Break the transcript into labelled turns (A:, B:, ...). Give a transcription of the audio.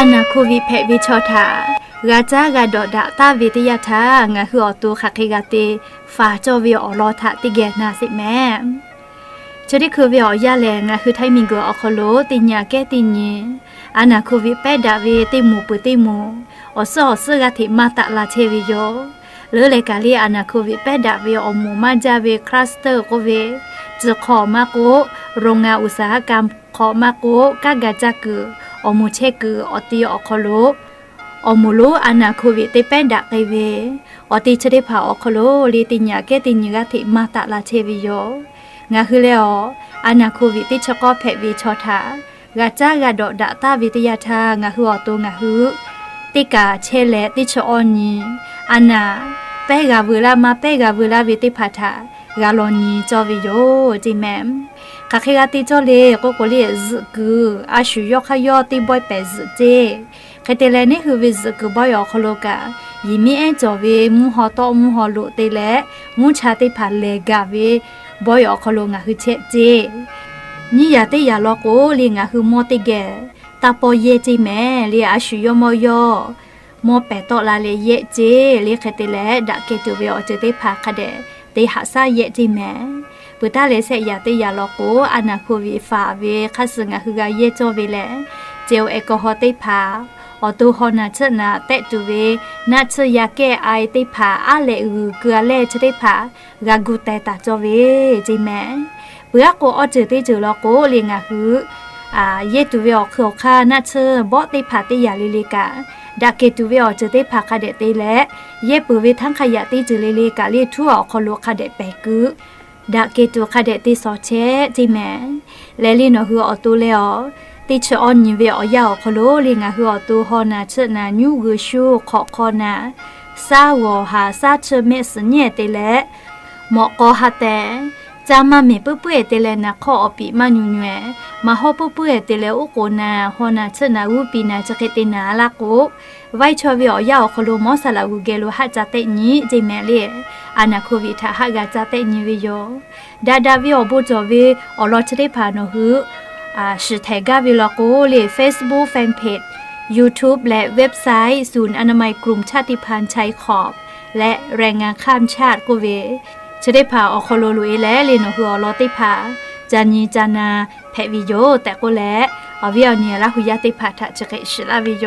A: อานาโควิดเพวิชอทากาจากาดอดาตาวิทยาทางาฮืออตูคักเคกาเตฟาจอวิออลอทาติเกนาสิแม่ချဒီခုပြောရလဲငါခုထိုင်မင်ကိုအခလိုတင်ညာကဲတင်ညင်အနာခုဝိပဲဒါဝေတိမှုပတိမှုအစောစကတိမတလာချေဝီယောလေလေကလေးအနာခုဝိပဲဒါဝေအမမကြဝေခရစတာကိုဝေဇခောမကိုโรงงานอุตสาหกรรมขอมาโกกากาจักกือ အမချေကအတိအခလိုအမလိုအနာခိုဝေတေပန်ဒကေဝေအတိချတဲ့ဖာအခလိုလေတင်ညာကဲတင်ညာတိမာတလာချေဝီယောငါခလဲအနာခိုဝေတေချကောဖဲ့ဝေချောထာဂါချာဂါဒေါဒတာဝေတယထာငါဟုအတုငါဟုတိကာချဲလေတိချောအနီအနာပဲကဝေလာမပဲကဝေလာဝေတေဖာထာ มูโลอนาโควิเตเป็นดะไกเวอตีชะเดผาอคโลลีติญญาเกติญญาทิมาตะลาเชวิโยงาคือแล้วอนาโควิติชะกอเพวีชอทากาจากาดอดะตาวิทยาทางาคืออตูงาคือติกาเชเลติชออนีอานาเปกาเวลามาเปกาเวลาวิติพัทากา เตหะซาเยจิแมปุตาเลเสยตียาลอโกอนาคูวิฟาเวคัสงะคือกาเยโจเวแลเจลเอกอฮอตีเพาออตูฮอนาเชนาเตตูเวนาเชยาแกไอตีพาอาเลอือเกลือเลชเตพากากูเตตาโจเวจิแมเบื้อโกออจือเตจือลอโกเลงะคืออ่าเยตูเวอคือค่านาเชบอเตพาตียาลิลิกา ดาเกตูเวออจเตพาคาเดเตและเยปือเวทั้งขยะตีจือเลเลกาเลทั่วคอลวคาเดไปกึดาเกตูคาเดติซอเชจิแมและลีนอหัวออตูเลอติชออนยิเวออยาวคโลลิงาหัวตูฮอนาเชนาญูกือชูขอคอนาซาวอหาซาเชเมสเนเตและหมอกอฮาแต จามาเมเปื้อเปื้อเตเลนะข้ออปิมาหนุ่ยแหวมาฮอเปุ้อเปื้อเตเลโอโกนาฮอนาเชนาวูปีนาจะเกเตนาลาโกไว้ชอวิออยาวคโลมอสลาวูเกโลฮะจาเตนี้เจเมเลอานาโควิทาฮะกาจาเตนี้วิโยดาดาวิอบุจอวิออลอชเดพานอฮืออ่าสื่อแทกาวิลโกเล Facebook Fanpage YouTube และเว็บไซต์ ศูนย์อนามัยกลุ่มชาติพันธุ์ชายขอบ และแรงงานข้ามชาติกูเว ชได้พาออกคโลลุยและเลนหัวลอติพาจานีจานาแพวิโยแต่ก็และอวิเอาเนียละหุยาติพาทะจะเกชลาวิโย